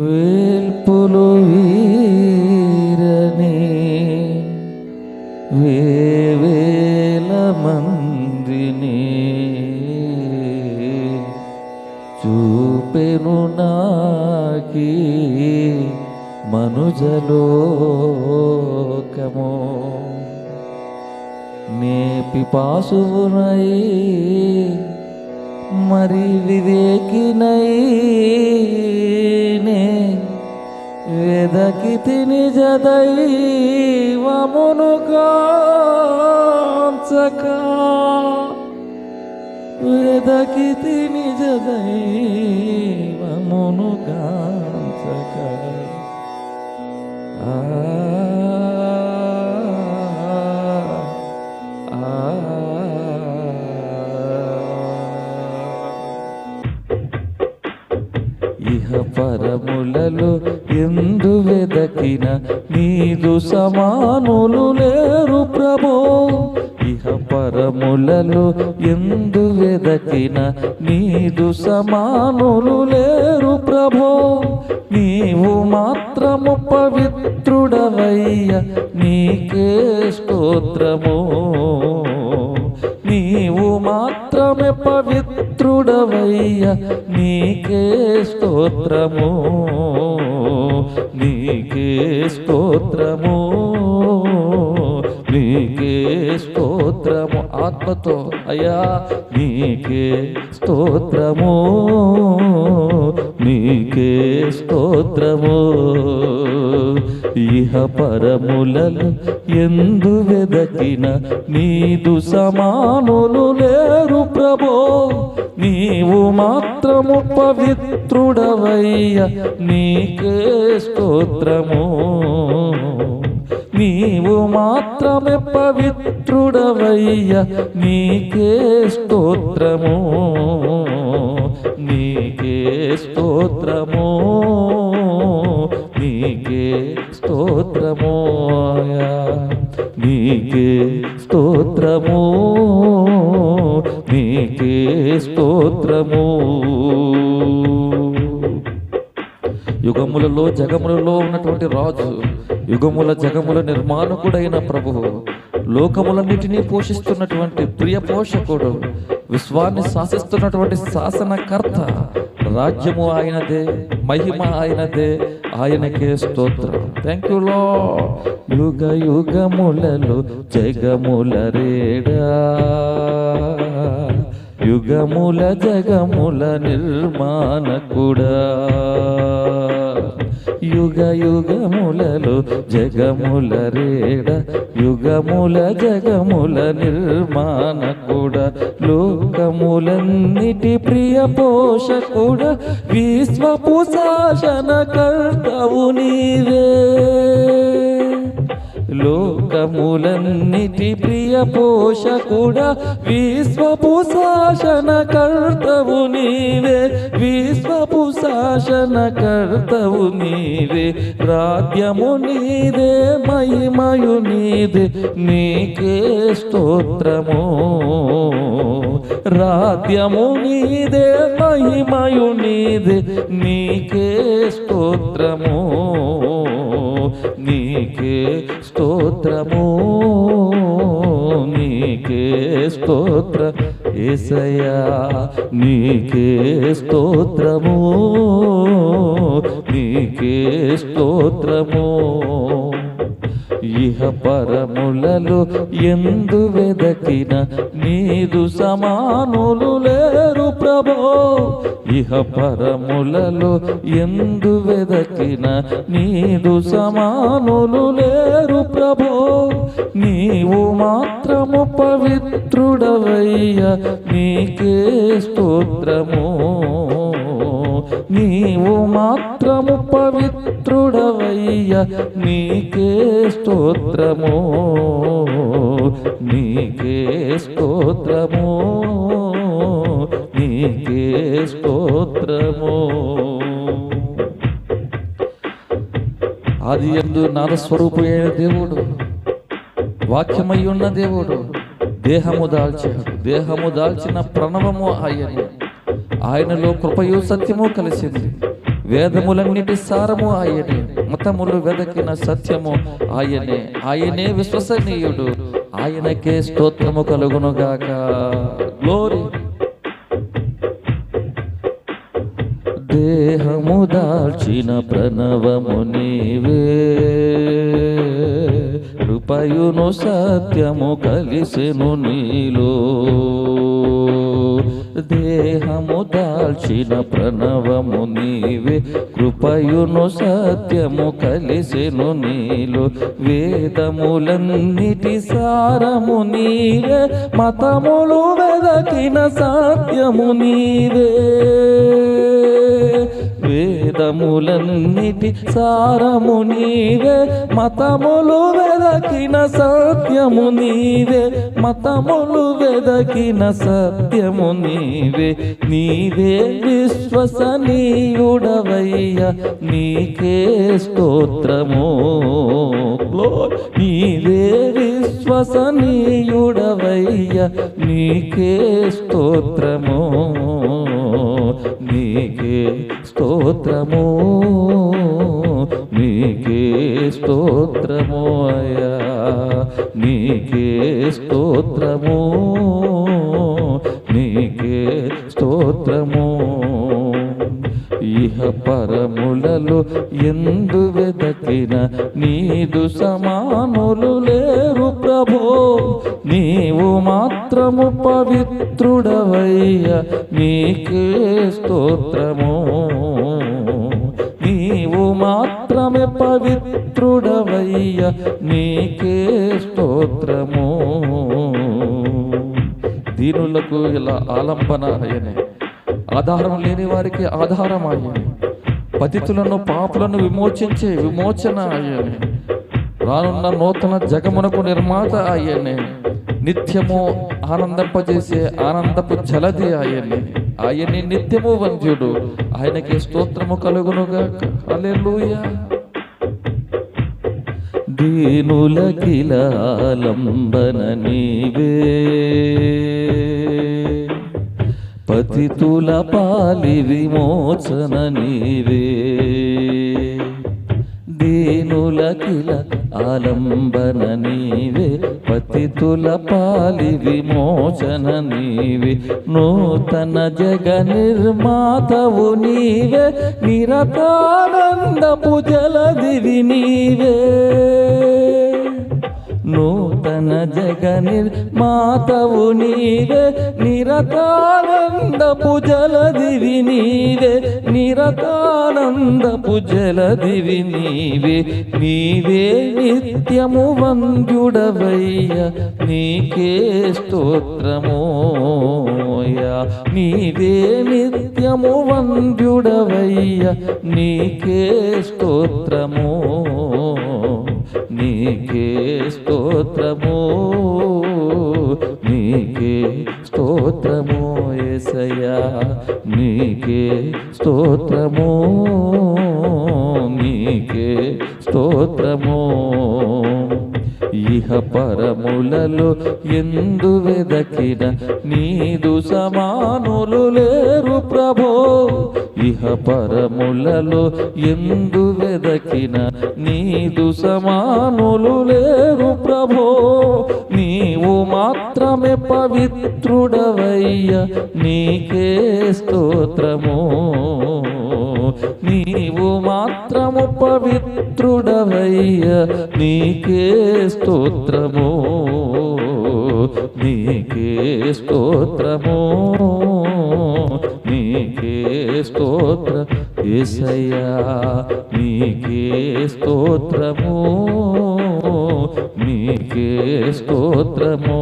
వేల్పులు వీరని. వేవేల మందిని. చూపెను నాకి మనుజలోకము. నేపి పాసువునై మరి వివేకినై నే వెదకి తిని జదైవమును కాంచక. వెదకి తిని జదైవమును కాంచక. ఆ పరములలో ఎందు వెదకిన నీదు సమానులు లేరు ప్రభో. ఇహ పరములలో ఎందు వెదకిన నీదు సమానులు లేరు ప్రభో. నీవు మాత్రము పవిత్రుడవయ్య నీకే స్తోత్రము. పవిత్రుడవయ్య నీకే స్తోత్రము. నీకే స్తోత్రము. నీకే స్తోత్రము. ఆత్మతో అయ్యా నీకే స్తోత్రము. నీకే స్తోత్రము. ఇహ పరములలో ఎందు వెదకిన నీదు సమానులు లేరు ప్రభో. నీవు మాత్రము పవిత్రుడవయ్య నీకే స్తోత్రము. నీవు మాత్రమే పవిత్రుడవయ్య నీకే స్తోత్రము. నీకే స్తోత్రము. స్తోత్రము నీకే స్తోత్రము నీకే స్తోత్రము. యుగములలో జగములలో ఉన్నటువంటి రాజు యుగముల జగముల నిర్మాణకుడైన ప్రభువు లోకములన్నిటినీ పోషిస్తున్నటువంటి ప్రియ పోషకుడు విశ్వాన్ని శాసిస్తున్నటువంటి శాసనకర్త రాజ్యము ఆయనదే మహిమ ఆయనదే ఆయనకే స్తోత్రం. థ్యాంక్ యూ లో యుగ యుగములలో జగముల రేడా. యుగముల జగముల నిర్మాణకుడా. యుగ యుగములలో జగముల రేడ యుగముల జగముల నిర్మాణకుడ లోకములన్నిటి ప్రియ పోషకుడ విశ్వపు శాసన కర్తవు నీవే. లోకములన్నిటి ప్రియ పోషకుడా విశ్వపు శాసన కర్తవు నీవే విశ్వపు శాసన కర్తవు నీవే. రాజ్యము నీదే మహిమయు నీదే నీకే స్తోత్రము. రాజ్యము నీదే మహిమయు నీదే నీకే స్తోత్రము. నీకే స్తోత్రము నీకే స్తోత్ర ఏసయా నీకే స్తోత్రము నీకే స్తోత్రము. ఇహ పరములలో ఎందు వెదకిన నీదు సమానులు లేరు ప్రభో. ఇహ పరములలో ఎందు వెదకిన నీదు సమానులు లేరు ప్రభో. నీవు మాత్రము పవిత్రుడవయ్య నీకే స్తోత్రము. నీవు మాత్రము పవిత్రుడవయ్య నీకే స్తోత్రము. నీకే స్తోత్రము. నీకే స్తోత్రము. అది ఎందు నాదస్వరూపమైన దేవుడు వాక్యమై ఉన్న దేవుడు దేహము దాల్చాడు. దేహము దాల్చిన ప్రణవము అయ్యను ఆయనలో కృపయు సత్యము కలిసింది. వేదములన్నిటి సారము ఆయనే. మతములు వెదకిన సత్యము ఆయనే. ఆయనే విశ్వసనీయుడు. ఆయనకే స్తోత్రము కలుగునుగాక గ్లోరీ దేహము దాల్చిన ప్రణవము నీవే. కృపయును సత్యము కలిసెను నీలో. దేహము దాల్చిన ప్రణవము నీవే. కృపయును సత్యము కలిసెను నీలో. వేదములన్నిటి సారము నీవే. మతములు వెదకిన సత్యము నీవే. వేదములన్నిటి సారము నీవే మతములు వెదకిన సత్యము నీవే మతములు వెదకిన సత్యము నీవే. నీవే విశ్వసనీయుడవయ్య నీకే స్తోత్రము. నీవే విశ్వసనీయుడవయ్య నీకే స్తోత్రము. నీకే స్తోత్రము నీకే స్తోత్రము అయ్యా. నీకే స్తోత్రము నీకే స్తోత్రము. ఇహ పరములలో ఎందు వెదకిన నీదు సమానులు లేరు ప్రభో. మాత్రము పవిత్రుడవయ్య నీకే స్తోత్రము. నీవు మాత్రమే పవిత్రుడవయ్య నీకే స్తోత్రము. దీనులకు ఇలా ఆలంబన అయ్యనే. ఆధారం లేని వారికి ఆధారం అయ్యని. పతితులను పాపులను విమోచించే విమోచన అయ్యని. రానున్న నూతన జగమునకు నిర్మాత అయ్యనే. నిత్యము ఆనందింపజేసే ఆనందపు జలది ఆయన్ని. ఆయన్ని నిత్యము వంద్యుడు. ఆయనకి స్తోత్రము కలుగునుగా హల్లెలూయా. దీనులకిలాలంబన నీవే. పతితుల పాలి విమోచన నీవే. పతితులకిల ఆలంబన నీవే పతితుల పాలి విమోచన నీవే. నూతన జగ నిర్మాతవు నీవే నిరతానందపు జలదివి నీవే. నూతన జగ నిర్మాతవు నీవే నిరతానందపు జలదివి నీవే పుజల దివి నీవే. నీవే నిత్యము వంద్యుడవయ్య నీకే స్తోత్రమోయా నీవే నిత్యము వంద్యుడవయ్య నీకే స్తోత్రమో నీకే స్తోత్రము నీకే స్తోత్రము యేసయ్యా నీకే స్తోత్రము నీకే స్తోత్రము. ఇహ పరములలో ఎందు వెదకిన నీదు సమానులు లేరు ప్రభో ఇహ పరములలో ఎందు వెదకిన నీదు సమానులు లేరు ప్రభో. నీవు మాత్రమే పవిత్రుడవయ్య నీకే స్తోత్రము. నీవు మాత్రము పవిత్రుడవయ్య నీకే స్తోత్రము. నీకే స్తోత్రము. నీ స్తోత్ర ఏసయ్యా నీకే స్తోత్రము నీకే స్తోత్రము.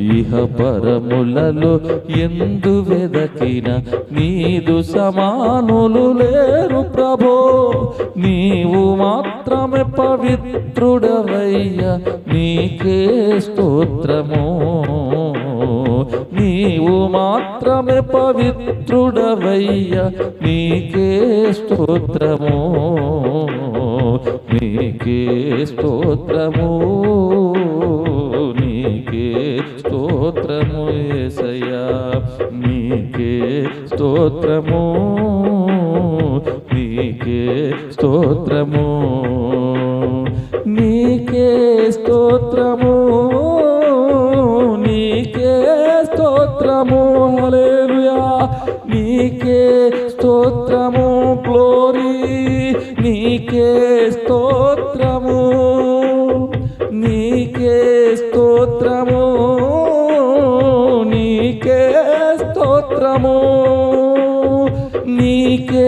ఇహ పరములలో ఎందు వెదకిన నీదు సమానులు లేరు ప్రభో. నీవు మాత్రమే పవిత్రుడవయ్య నీకే స్తోత్రము. నీవు మాత్రమే పవిత్రుడవయ్య నీకే స్తోత్రము. నీకే స్తోత్రము. నీకే స్తోత్రము ఏసయ్యా నీకే స్తోత్రము. నీకే స్తోత్రము. నీకే